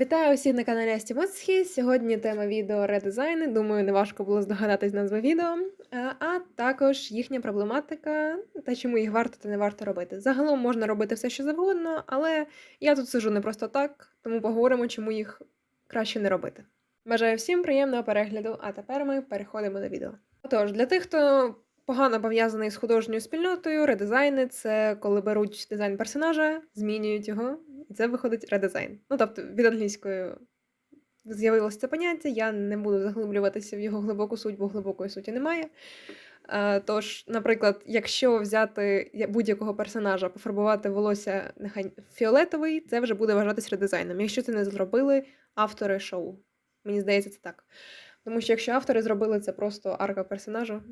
Вітаю усіх на каналі Асті Моцхі. Сьогодні тема відео редизайни. Думаю, не важко було здогадатись назви відео, Е, а також їхня проблематика та чому їх варто та не варто робити. Загалом можна робити все, що завгодно, але я тут сижу не просто так, тому поговоримо, чому їх краще не робити. Бажаю всім приємного перегляду, а тепер ми переходимо до відео. Отож, для тих, хто погано пов'язаний з художньою спільнотою, редизайни це коли беруть дизайн персонажа, змінюють його, і це виходить редизайн. Ну тобто від англійської з'явилося це поняття, я не буду заглиблюватися в його глибоку суть, бо глибокої суті немає. Е, Тож, наприклад, якщо взяти будь-якого персонажа, пофарбувати волосся нехай фіолетовий, це вже буде вважатись редизайном. Якщо це не зробили автори шоу. Мені здається, це так. Тому що якщо автори зробили це просто арка персонажа,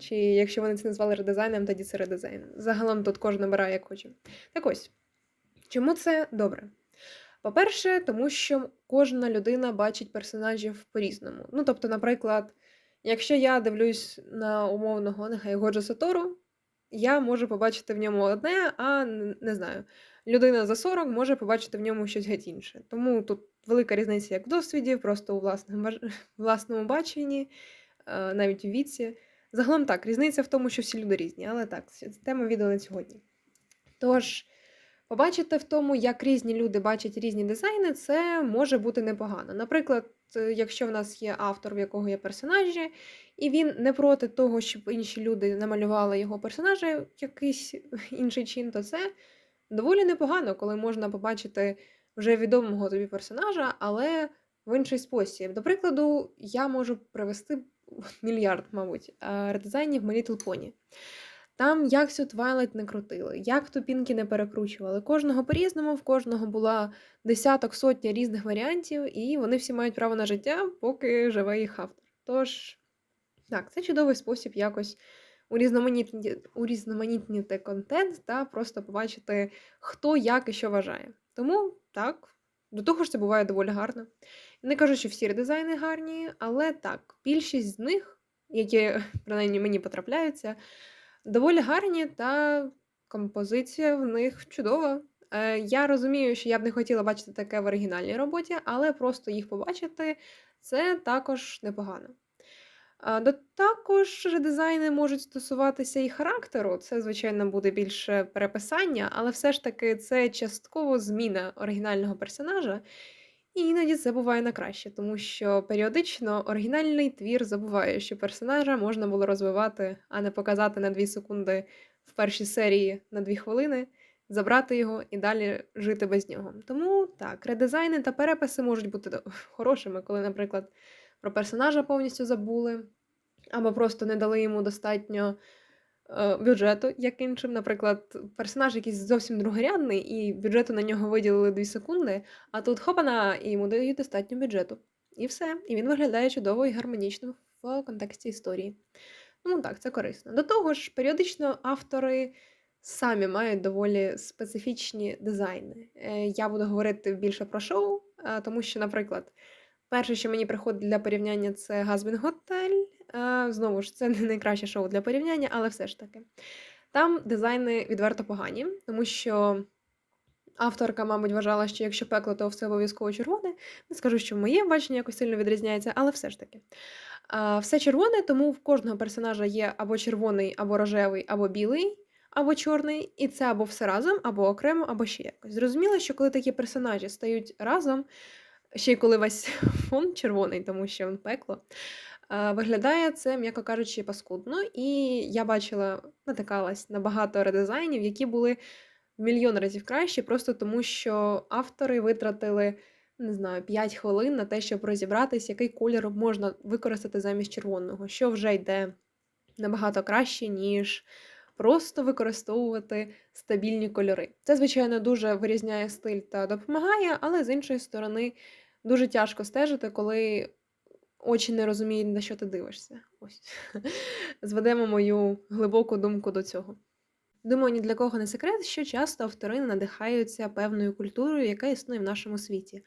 чи якщо вони це назвали редизайном, тоді це редизайн. Загалом тут кожен обирає як хоче. Так ось, чому це добре? По-перше, тому що кожна людина бачить персонажів по-різному. Ну, тобто, наприклад, якщо я дивлюсь на умовного нехай Годжо Сатору, я можу побачити в ньому одне, а не знаю, людина за 40 може побачити в ньому щось геть інше. Тому тут велика різниця як в досвіді, просто у власному, власному баченні, е, навіть у віці. Загалом так, різниця в тому, що всі люди різні, але так, тема відео на сьогодні. Тож, побачити в тому, як різні люди бачать різні дизайни, це може бути непогано. Наприклад, е, якщо в нас є автор, в якого є персонажі, і він не проти того, щоб інші люди намалювали його персонажа якийсь інший чин, то це доволі непогано, коли можна побачити вже відомого тобі персонажа, але в інший спосіб. До прикладу, я можу привести мільярд, мабуть, е, редизайнів My Little Pony. Там як всю Твайлайт не крутили, як тупінки не перекручували. Кожного по-різному, в кожного була десяток сотня різних варіантів, і вони всі мають право на життя, поки живе їх автор. Тож, так, це чудовий спосіб якось урізноманітнити, урізноманітнити контент та просто побачити, хто як і що вважає. Тому так, до того ж це буває доволі гарно. Не кажу, що всі редизайни гарні, але так, більшість з них, які принаймні мені потрапляються, доволі гарні, та композиція в них чудова. Е, я розумію, що я б не хотіла бачити таке в оригінальній роботі, але просто їх побачити це також непогано. До також редизайни можуть стосуватися і характеру. Це, звичайно, буде більше переписання, але все ж таки це частково зміна оригінального персонажа. І іноді це буває на краще, тому що періодично оригінальний твір забуває, що персонажа можна було розвивати, а не показати на 2 секунди в першій серії на 2 хвилини, забрати його і далі жити без нього. Тому так, редизайни та переписи можуть бути хорошими, коли, наприклад, про персонажа повністю забули, або просто не дали йому достатньо е, бюджету, як іншим. Наприклад, персонаж якийсь зовсім другорядний, і бюджету на нього виділили 2 секунди, а тут хопана, і йому дають достатньо бюджету. І все. І він виглядає чудово і гармонічно в контексті історії. Тому так, це корисно. До того ж, періодично автори самі мають доволі специфічні дизайни. Е, Я буду говорити більше про шоу, е, тому що, наприклад, перше, що мені приходить для порівняння, це Газбін Готель. Знову ж, це не найкраще шоу для порівняння, але все ж таки. Там дизайни відверто погані, тому що авторка, мабуть, вважала, що якщо пекло, то все обов'язково червоне. Не скажу, що моє бачення якось сильно відрізняється, але все ж таки. Все червоне, тому в кожного персонажа є або червоний, або рожевий, або білий, або чорний, і це або все разом, або окремо, або ще якось. Зрозуміло, що коли такі персонажі стають разом, ще й коли весь фон червоний, тому що він пекло. Виглядає це, м'яко кажучи, паскудно. І я бачила, натикалась на багато редизайнів, які були мільйон разів краще, просто тому що автори витратили, не знаю, 5 хвилин на те, щоб розібратись, який колір можна використати замість червоного, що вже йде набагато краще, ніж просто використовувати стабільні кольори. Це, звичайно, дуже вирізняє стиль та допомагає, але з іншої сторони дуже тяжко стежити, коли очі не розуміють, на що ти дивишся. Ось зведемо мою глибоку думку до цього. Думаю, ні для кого не секрет, що часто автори надихаються певною культурою, яка існує в нашому світі.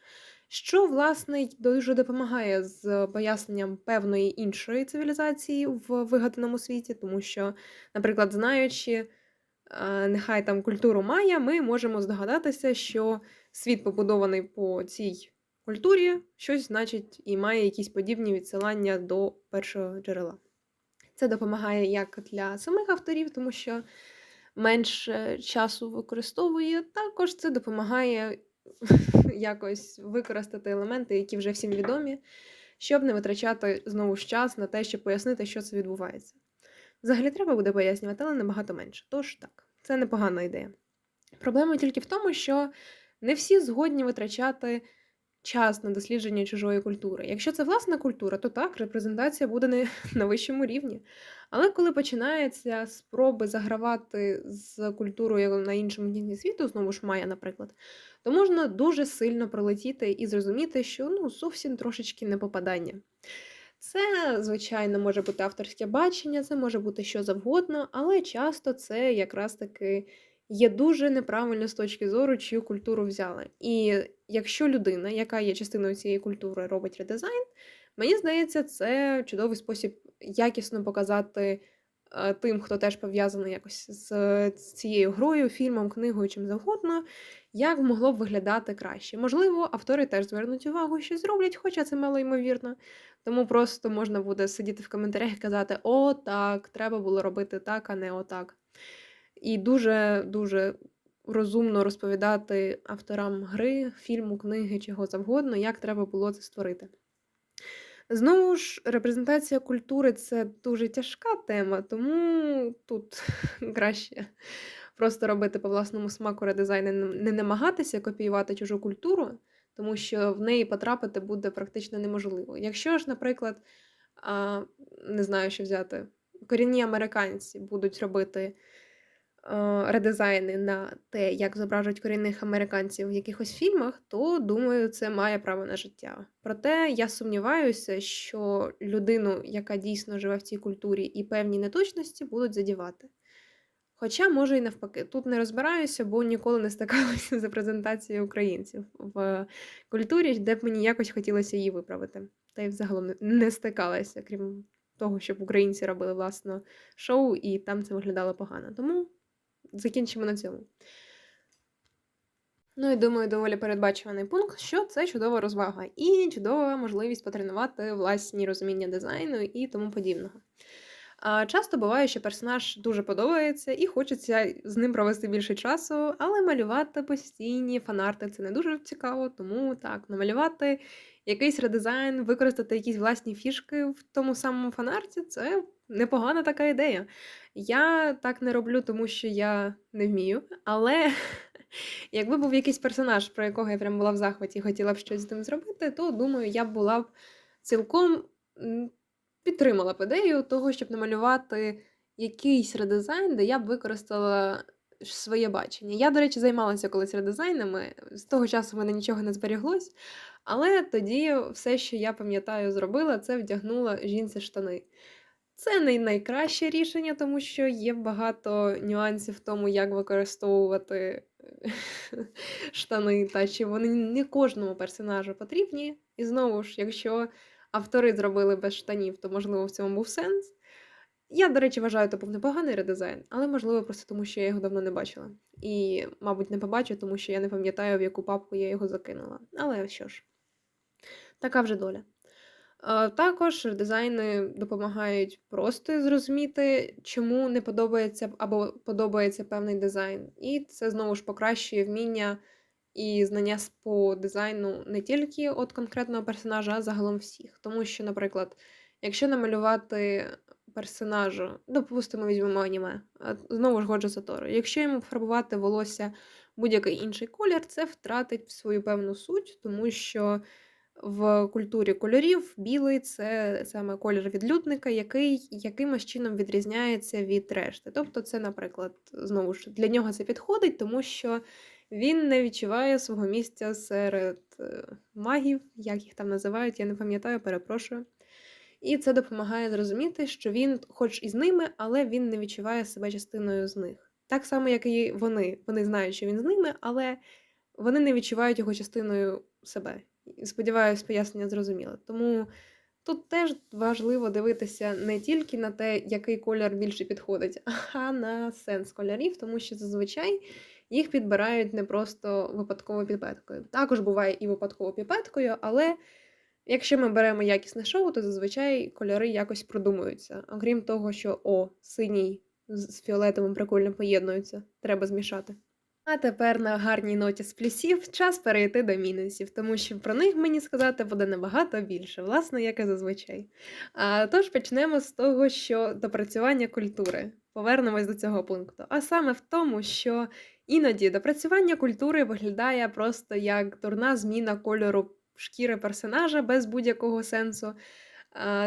Що, власне, дуже допомагає з поясненням певної іншої цивілізації в вигаданому світі, тому що, наприклад, знаючи е, нехай там культуру майя, ми можемо здогадатися, що світ побудований по цій культурі щось значить і має якісь подібні відсилання до першого джерела. Це допомагає як для самих авторів, тому що менше часу використовує. Також це допомагає якось використати елементи, які вже всім відомі, щоб не витрачати знову ж час на те, щоб пояснити, що це відбувається. Взагалі треба буде пояснювати, але набагато менше. Тож так, це непогана ідея. Проблема тільки в тому, що не всі згодні витрачати час на дослідження чужої культури. Якщо це власна культура, то так, репрезентація буде не на вищому рівні. Але коли починаються спроби загравати з культурою на іншому кінці світу, знову ж Майя, наприклад, то можна дуже сильно пролетіти і зрозуміти, що ну зовсім трошечки не попадання. Це, звичайно, може бути авторське бачення, це може бути що завгодно, але часто це якраз таки є дуже неправильно з точки зору, чию культуру взяли. І якщо людина, яка є частиною цієї культури, робить редизайн, мені здається, це чудовий спосіб якісно показати е, тим, хто теж пов'язаний якось з е, цією грою, фільмом, книгою, чим завгодно, як могло б виглядати краще. Можливо, автори теж звернуть увагу, що зроблять, хоча це мало ймовірно. Тому просто можна буде сидіти в коментарях і казати: О, так, треба було робити так, а не отак. І дуже-дуже розумно розповідати авторам гри, фільму, книги, чого завгодно, як треба було це створити. Знову ж, репрезентація культури це дуже тяжка тема, тому тут краще просто робити по власному смаку редизайн, і не намагатися копіювати чужу культуру, тому що в неї потрапити буде практично неможливо. Якщо ж, наприклад, не знаю, що взяти, корінні американці будуть робити редизайни на те, як зображують корінних американців в якихось фільмах, то думаю, це має право на життя. Проте я сумніваюся, що людину, яка дійсно живе в цій культурі, і певні неточності будуть задівати. Хоча, може, і навпаки, тут не розбираюся, бо ніколи не стикалася з презентацією українців в культурі, де б мені якось хотілося її виправити. Та й взагалом не стикалася, крім того, щоб українці робили власне шоу, і там це виглядало погано. Тому закінчимо на цьому. Ну і думаю, доволі передбачуваний пункт, що це чудова розвага і чудова можливість потренувати власні розуміння дизайну і тому подібного. Часто буває, що персонаж дуже подобається і хочеться з ним провести більше часу, але малювати постійні фанарти це не дуже цікаво, тому так, намалювати якийсь редизайн, використати якісь власні фішки в тому самому фанарті це непогана така ідея. Я так не роблю, тому що я не вмію, але якби був якийсь персонаж, про якого я прям була в захваті і хотіла б щось з ним зробити, то думаю, я б була б цілком підтримала б ідею того, щоб намалювати якийсь редизайн, де я б використала своє бачення. Я, до речі, займалася колись редизайнами. З того часу в мене нічого не зберіглось. Але тоді все, що я пам'ятаю, зробила, це вдягнула жінці штани. Це не найкраще рішення, тому що є багато нюансів в тому, як використовувати штани, та чи вони не кожному персонажу потрібні. І знову ж, якщо автори зробили без штанів, то можливо в цьому був сенс. Я, до речі, вважаю, це був непоганий редизайн, але можливо просто тому, що я його давно не бачила. І, мабуть, не побачу, тому що я не пам'ятаю, в яку папку я його закинула. Але що ж, така вже доля. Е, Також дизайни допомагають просто зрозуміти, чому не подобається або подобається певний дизайн. І це знову ж покращує вміння і знання по дизайну не тільки от конкретного персонажа, а загалом всіх. Тому що, наприклад, якщо намалювати персонажа, допустимо, візьмемо аніме, знову ж Годжо Сатору, якщо йому фарбувати волосся будь-який інший колір, це втратить свою певну суть, тому що в культурі кольорів білий це саме колір відлюдника, який якимось чином відрізняється від решти. Тобто, це, наприклад, знову ж для нього це підходить, тому що він не відчуває свого місця серед е, магів, як їх там називають, я не пам'ятаю, перепрошую. І це допомагає зрозуміти, що він, хоч і з ними, але він не відчуває себе частиною з них. Так само, як і вони. Вони знають, що він з ними, але вони не відчувають його частиною себе. Сподіваюсь, пояснення зрозуміло. Тому тут теж важливо дивитися не тільки на те, який колір більше підходить, а на сенс кольорів, тому що зазвичай їх підбирають не просто випадковою піпеткою. Також буває і випадковою піпеткою, але якщо ми беремо якісне шоу, то зазвичай кольори якось продумуються. Окрім того, що о, синій з фіолетовим прикольно поєднуються, треба змішати. А тепер на гарній ноті з плюсів час перейти до мінусів, тому що про них мені сказати буде набагато більше, власне, як і зазвичай. А, тож почнемо з того, що допрацювання культури. Повернемось до цього пункту. А саме в тому, що іноді допрацювання культури виглядає просто як дурна зміна кольору шкіри персонажа без будь-якого сенсу.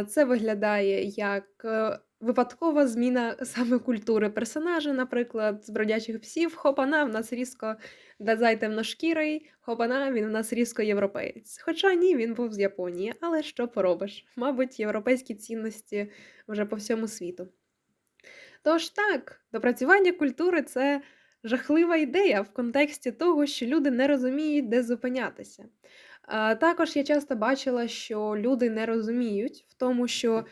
Це виглядає як е, випадкова зміна саме культури персонажа, наприклад, з бродячих псів, хопана в нас різко дазай темношкірий, хопана він в нас різко європеєць. Хоча ні, він був з Японії, але що поробиш? Мабуть, європейські цінності вже по всьому світу. Тож так, допрацювання культури це жахлива ідея в контексті того, що люди не розуміють, де зупинятися. Також я часто бачила, що люди не розуміють в тому, що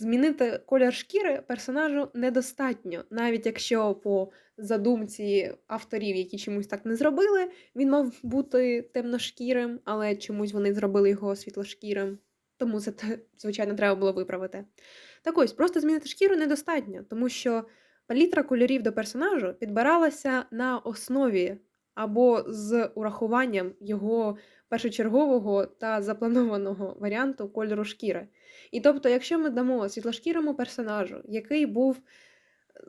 змінити колір шкіри персонажу недостатньо, навіть якщо по задумці авторів, які чомусь так не зробили, він мав бути темношкірим, але чомусь вони зробили його світлошкірим. Тому це, звичайно, треба було виправити. Так ось, просто змінити шкіру недостатньо, тому що палітра кольорів до персонажу підбиралася на основі або з урахуванням його першочергового та запланованого варіанту кольору шкіри. І тобто, якщо ми дамо світлошкірому персонажу, який був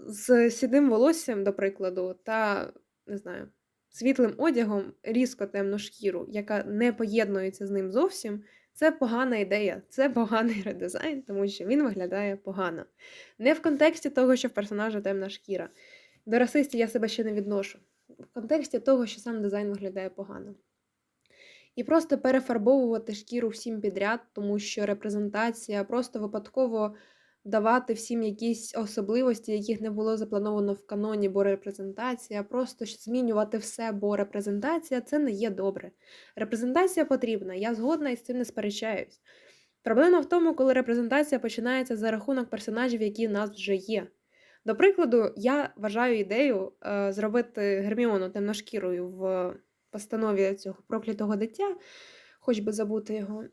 з сідим волоссям, до прикладу, та не знаю, світлим одягом різко темну шкіру, яка не поєднується з ним зовсім, це погана ідея, це поганий редизайн, тому що він виглядає погано. Не в контексті того, що в персонажа темна шкіра. До расистів я себе ще не відношу. В контексті того, що сам дизайн виглядає погано. І просто перефарбовувати шкіру всім підряд, тому що репрезентація просто випадково давати всім якісь особливості, яких не було заплановано в каноні, бо репрезентація, просто змінювати все, бо репрезентація це не є добре. Репрезентація потрібна, я згодна і з цим не сперечаюсь. Проблема в тому, коли репрезентація починається за рахунок персонажів, які в нас вже є. До прикладу, я вважаю ідею е, зробити Герміону темношкірою в постанові цього проклятого дитя, хоч би забути його,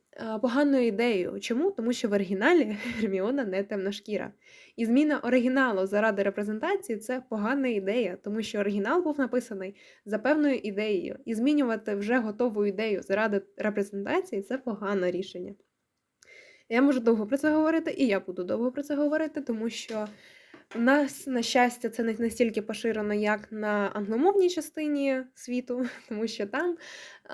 поганою ідеєю. Чому? Тому що в оригіналі Герміона не темношкіра. І зміна оригіналу заради репрезентації це погана ідея, тому що оригінал був написаний за певною ідеєю. І змінювати вже готову ідею заради репрезентації це погане рішення. Я можу довго про це говорити, і я буду довго про це говорити, тому що у нас, на щастя, це не настільки поширено, як на англомовній частині світу, тому що там,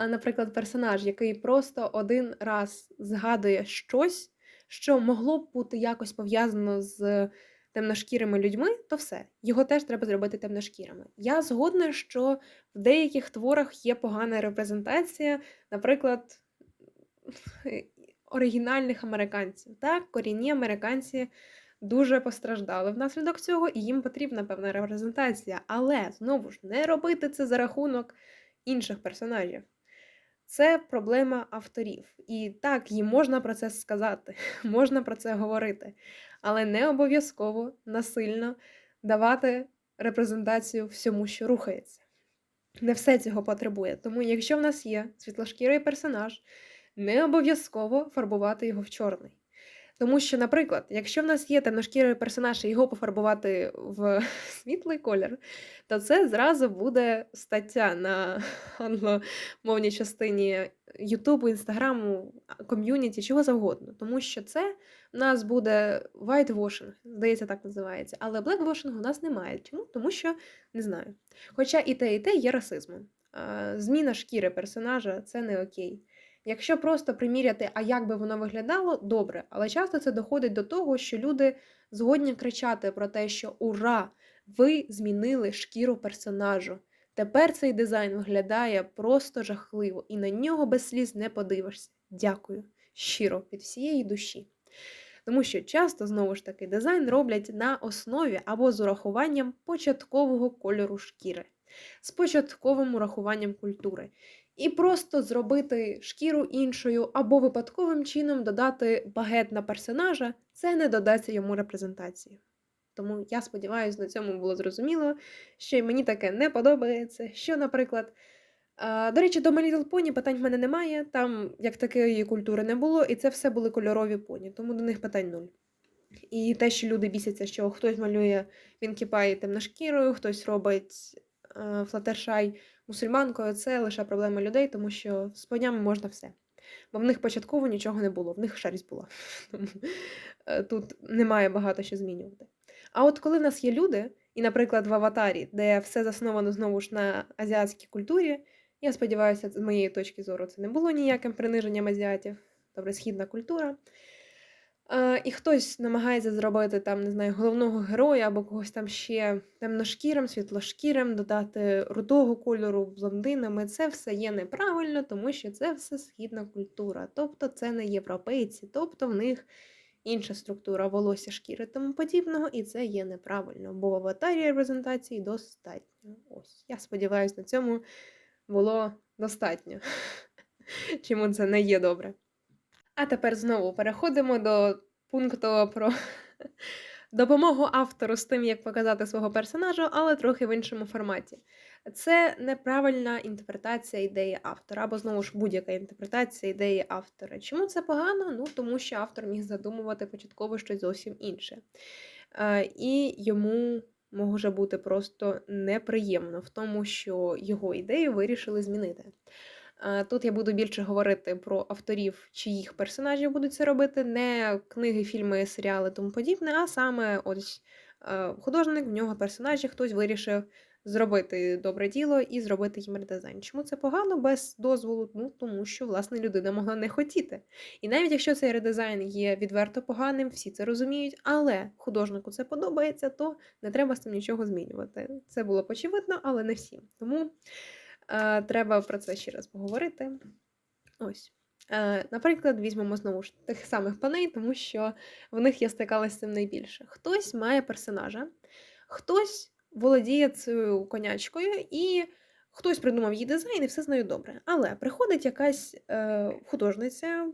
наприклад, персонаж, який просто один раз згадує щось, що могло б бути якось пов'язано з темношкірими людьми, то все, його теж треба зробити темношкірими. Я згодна, що в деяких творах є погана репрезентація, наприклад, оригінальних американців. Так, корінні американці дуже постраждали внаслідок цього, і їм потрібна певна репрезентація. Але знову ж не робити це за рахунок інших персонажів. Це проблема авторів. І так, їм можна про це сказати, можна про це говорити, але не обов'язково насильно давати репрезентацію всьому, що рухається. Не все цього потребує. Тому, якщо в нас є світлошкірий персонаж, не обов'язково фарбувати його в чорний. Тому що, наприклад, якщо в нас є темношкірий персонаж і його пофарбувати в світлий колір, то це зразу буде стаття на англомовній частині Ютубу, Інстаграму, ком'юніті, чого завгодно. Тому що це в нас буде whitewashing, здається, так називається. Але blackwashing у нас немає. Чому? Тому що не знаю. Хоча і те, і те є расизмом. Зміна шкіри персонажа це не окей. Якщо просто приміряти, а як би воно виглядало, добре. Але часто це доходить до того, що люди згодні кричати про те, що ура! Ви змінили шкіру персонажу. Тепер цей дизайн виглядає просто жахливо, і на нього без сліз не подивишся. Дякую, щиро від всієї душі. Тому що часто, знову ж таки, дизайн роблять на основі або з урахуванням початкового кольору шкіри, з початковим урахуванням культури і просто зробити шкіру іншою, або випадковим чином додати багет на персонажа, це не додасть йому репрезентації. Тому я сподіваюся, на цьому було зрозуміло, що мені таке не подобається. Що, наприклад, до речі, до My Little Pony питань в мене немає. Там як такої культури не було, і це все були кольорові поні, тому до них питань нуль. І те, що люди бісяться, що хтось малює Вінкіпай темношкірою, хтось робить Флатершай мусульманкою, це лише проблема людей, тому що з понями можна все. Бо в них початково нічого не було, в них шерсть була. Е, тут немає багато що змінювати. А от коли в нас є люди, і, наприклад, в аватарі, де все засновано знову ж на азіатській культурі, я сподіваюся, з моєї точки зору це не було ніяким приниженням азіатів, добре, східна культура. Е, і хтось намагається зробити там, не знаю, головного героя або когось там ще темношкірим, світлошкірим, додати рудого кольору блондинами. Це все є неправильно, тому що це все східна культура. Тобто це не європейці, тобто в них інша структура волосся, шкіри тому подібного, і це є неправильно, бо в аватарі репрезентації достатньо. Ось, я сподіваюся, на цьому було достатньо. Чому це не є добре. А тепер знову переходимо до пункту про допомогу автору з тим, як показати свого персонажа, але трохи в іншому форматі. Це неправильна інтерпретація ідеї автора, або знову ж будь-яка інтерпретація ідеї автора. Чому це погано? Ну тому що автор міг задумувати початково щось зовсім інше. Е, І йому може бути просто неприємно в тому, що його ідею вирішили змінити. Е, Тут я буду більше говорити про авторів, чиїх персонажів будуть це робити, не книги, фільми, серіали тому подібне, а саме ось е, художник, в нього персонажі, хтось вирішив зробити добре діло і зробити їм редизайн. Чому це погано без дозволу? Ну тому що власне людина могла не хотіти. І навіть якщо цей редизайн є відверто поганим, всі це розуміють, але художнику це подобається, то не треба з цим нічого змінювати. Це було очевидно, але не всім. Тому. Е, треба про це ще раз поговорити. Ось. Е, наприклад, візьмемо знову ж тих самих паней, тому що в них я стикалася з цим найбільше. Хтось має персонажа, хтось володіє цією конячкою, і хтось придумав її дизайн, і все з нею добре. Але приходить якась е, художниця,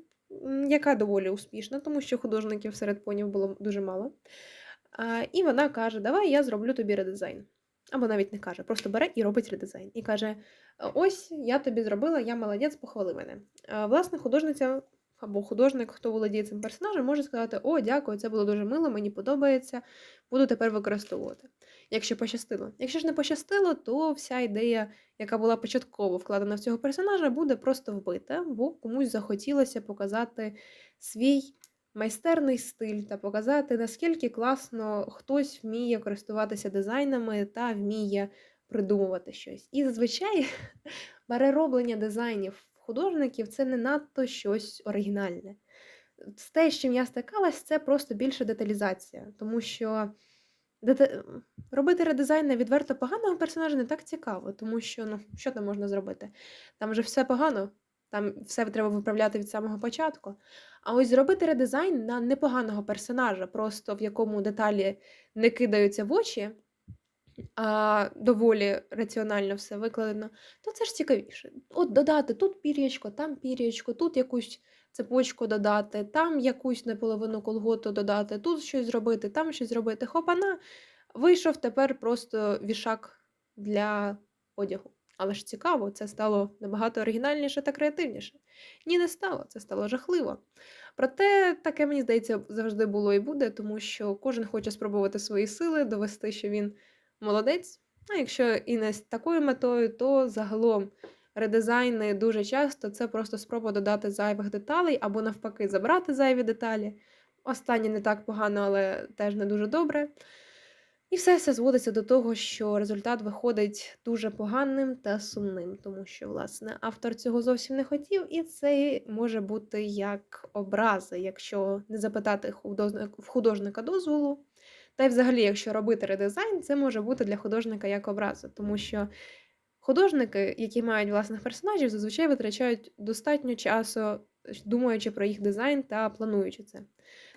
яка доволі успішна, тому що художників серед понів було дуже мало. Е, і вона каже: Давай я зроблю тобі редизайн. Або навіть не каже, просто бере і робить редизайн. І каже: Ось я тобі зробила, я молодець, похвали мене. Власне, художниця або художник, хто володіє цим персонажем, може сказати: О, дякую, це було дуже мило, мені подобається, буду тепер використовувати. Якщо пощастило. Якщо ж не пощастило, то вся ідея, яка була початково вкладена в цього персонажа, буде просто вбита, бо комусь захотілося показати свій майстерний стиль та показати, наскільки класно хтось вміє користуватися дизайнами та вміє придумувати щось. І зазвичай перероблення дизайнів художників це не надто щось оригінальне. Те, з чим я стикалась, це просто більше деталізація, тому що дета... робити редизайн на відверто поганого персонажа не так цікаво, тому що ну, що там можна зробити? Там вже все погано, там все треба виправляти від самого початку. А ось зробити редизайн на непоганого персонажа, просто в якому деталі не кидаються в очі, а доволі раціонально все викладено, то це ж цікавіше. От додати тут пір'ячко, там пір'ячко, тут якусь цепочку додати, там якусь неполовину колготу додати, тут щось зробити, там щось зробити. Хопана, вийшов тепер просто вішак для одягу. Але ж цікаво, це стало набагато оригінальніше та креативніше. Ні, не стало, це стало жахливо. Проте таке, мені здається, завжди було і буде, тому що кожен хоче спробувати свої сили, довести, що він молодець. А якщо і не з такою метою, то загалом редизайни дуже часто це просто спроба додати зайвих деталей або навпаки забрати зайві деталі. Останнє не так погано, але теж не дуже добре. І все все зводиться до того, що результат виходить дуже поганим та сумним, тому що, власне, автор цього зовсім не хотів, і це може бути як образи, якщо не запитати в художника дозволу. Та й взагалі, якщо робити редизайн, це може бути для художника як образа, тому що художники, які мають власних персонажів, зазвичай витрачають достатньо часу, думаючи про їх дизайн та плануючи це.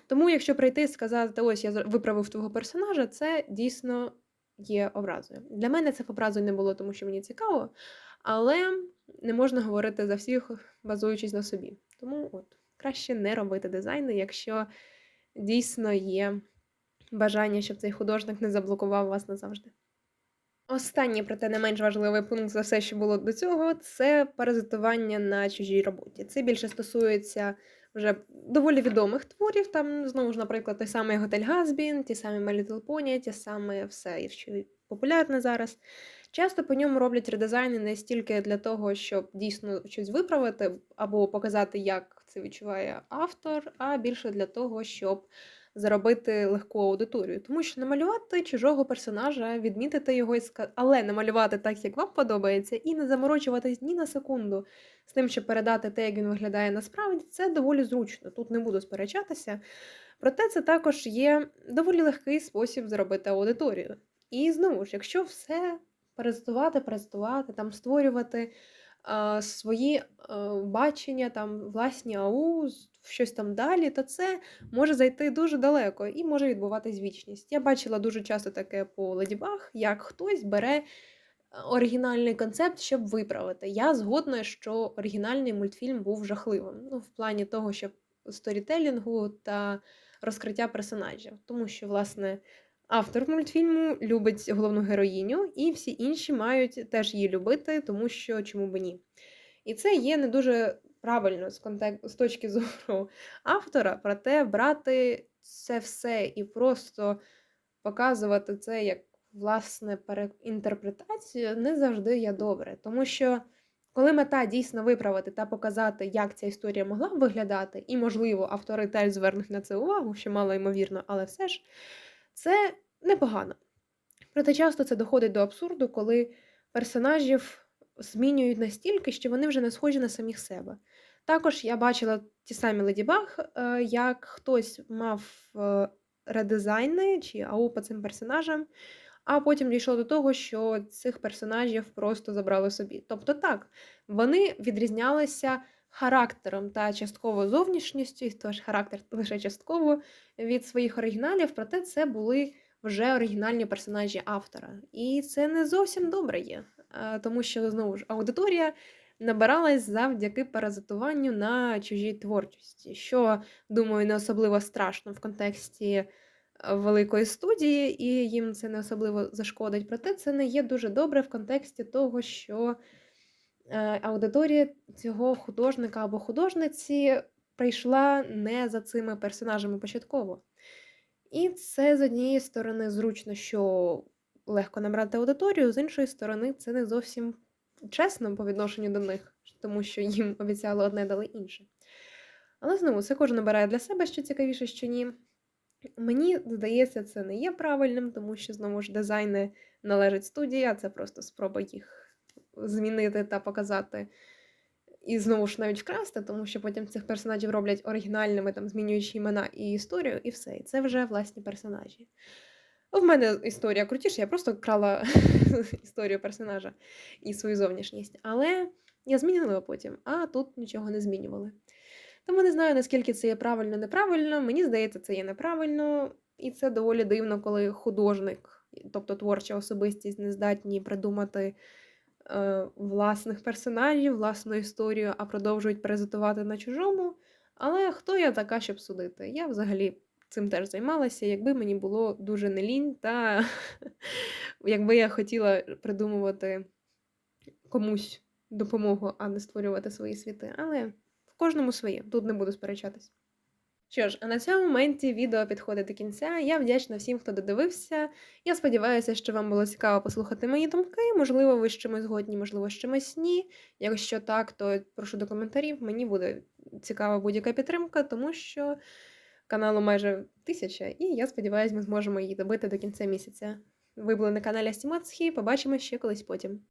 Тому, якщо прийти і сказати, ось я виправив твого персонажа, це дійсно є образою. Для мене це образою не було, тому що мені цікаво, але не можна говорити за всіх, базуючись на собі. Тому от краще не робити дизайни, якщо дійсно є бажання, щоб цей художник не заблокував вас назавжди. Останній, проте не менш важливий пункт за все, що було до цього, це паразитування на чужій роботі. Це більше стосується вже доволі відомих творів. Там знову ж, наприклад, той самий Готель Газбін, ті самі My Little Pony, ті саме все, що популярне зараз. Часто по ньому роблять редизайни не стільки для того, щоб дійсно щось виправити або показати, як це відчуває автор, а більше для того, щоб заробити легку аудиторію. Тому що намалювати чужого персонажа, відмітити його і ска... але намалювати так, як вам подобається, і не заморочуватись ні на секунду з тим, щоб передати те, як він виглядає насправді, це доволі зручно. Тут не буду сперечатися. Проте це також є доволі легкий спосіб заробити аудиторію. І знову ж, якщо все презентувати, презентувати, там створювати свої бачення, там власні ау, щось там далі, то це може зайти дуже далеко і може відбуватись вічність. Я бачила дуже часто таке по ледібах, як хтось бере оригінальний концепт, щоб виправити. Я згодна, що оригінальний мультфільм був жахливим. Ну, в плані того, щоб сторітелінгу та розкриття персонажів. Тому що, власне, автор мультфільму любить головну героїню, і всі інші мають теж її любити, тому що чому б ні. І це є не дуже правильно з, контек... з точки зору автора, проте брати це все і просто показувати це як власне переінтерпретацію не завжди є добре. Тому що коли мета дійсно виправити та показати, як ця історія могла б виглядати, і, можливо, автори теж звернуть на це увагу, що мало ймовірно, але все ж це непогано. Проте часто це доходить до абсурду, коли персонажів змінюють настільки, що вони вже не схожі на самих себе. Також я бачила ті самі Леді Баг, е, як хтось мав е, редизайни чи АУ по цим персонажам, а потім дійшло до того, що цих персонажів просто забрали собі. Тобто так, вони відрізнялися характером та частково зовнішністю, тож характер лише частково від своїх оригіналів, проте це були вже оригінальні персонажі автора. І це не зовсім добре є, тому що знову ж аудиторія набиралась завдяки паразитуванню на чужій творчості, що, думаю, не особливо страшно в контексті е, великої студії, і їм це не особливо зашкодить. Проте це не є дуже добре в контексті того, що аудиторія цього художника або художниці прийшла не за цими персонажами початково. І це з однієї сторони зручно, що легко набрати аудиторію, з іншої сторони, це не зовсім чесно по відношенню до них, тому що їм обіцяли одне, дали інше. Але знову це кожен обирає для себе, що цікавіше, що ні. Мені здається, це не є правильним, тому що знову ж дизайни належать студії, а це просто спроба їх змінити та показати. І знову ж навіть вкрасти, тому що потім цих персонажів роблять оригінальними, там змінюючи імена і історію, і все. І це вже власні персонажі. В мене історія крутіша, я просто крала історію персонажа і свою зовнішність. Але я змінила потім, а тут нічого не змінювали. Тому не знаю, наскільки це є правильно, неправильно. Мені здається, це є неправильно, і це доволі дивно, коли художник, тобто творча особистість, не здатні придумати власних персонажів, власну історію, а продовжують презентувати на чужому. Але хто я така, щоб судити? Я взагалі цим теж займалася, якби мені було дуже не лінь, та якби я хотіла придумувати комусь допомогу, а не створювати свої світи. Але в кожному своє, тут не буду сперечатись. Що ж, а на цьому моменті відео підходить до кінця. Я вдячна всім, хто додивився. Я сподіваюся, що вам було цікаво послухати мої думки. Можливо, ви з чимось згодні, можливо, з чимось ні. Якщо так, то прошу до коментарів. Мені буде цікава будь-яка підтримка, тому що каналу майже тисяча, і я сподіваюся, ми зможемо її добити до кінця місяця. Ви були на каналі Астімоцхі, побачимо ще колись потім.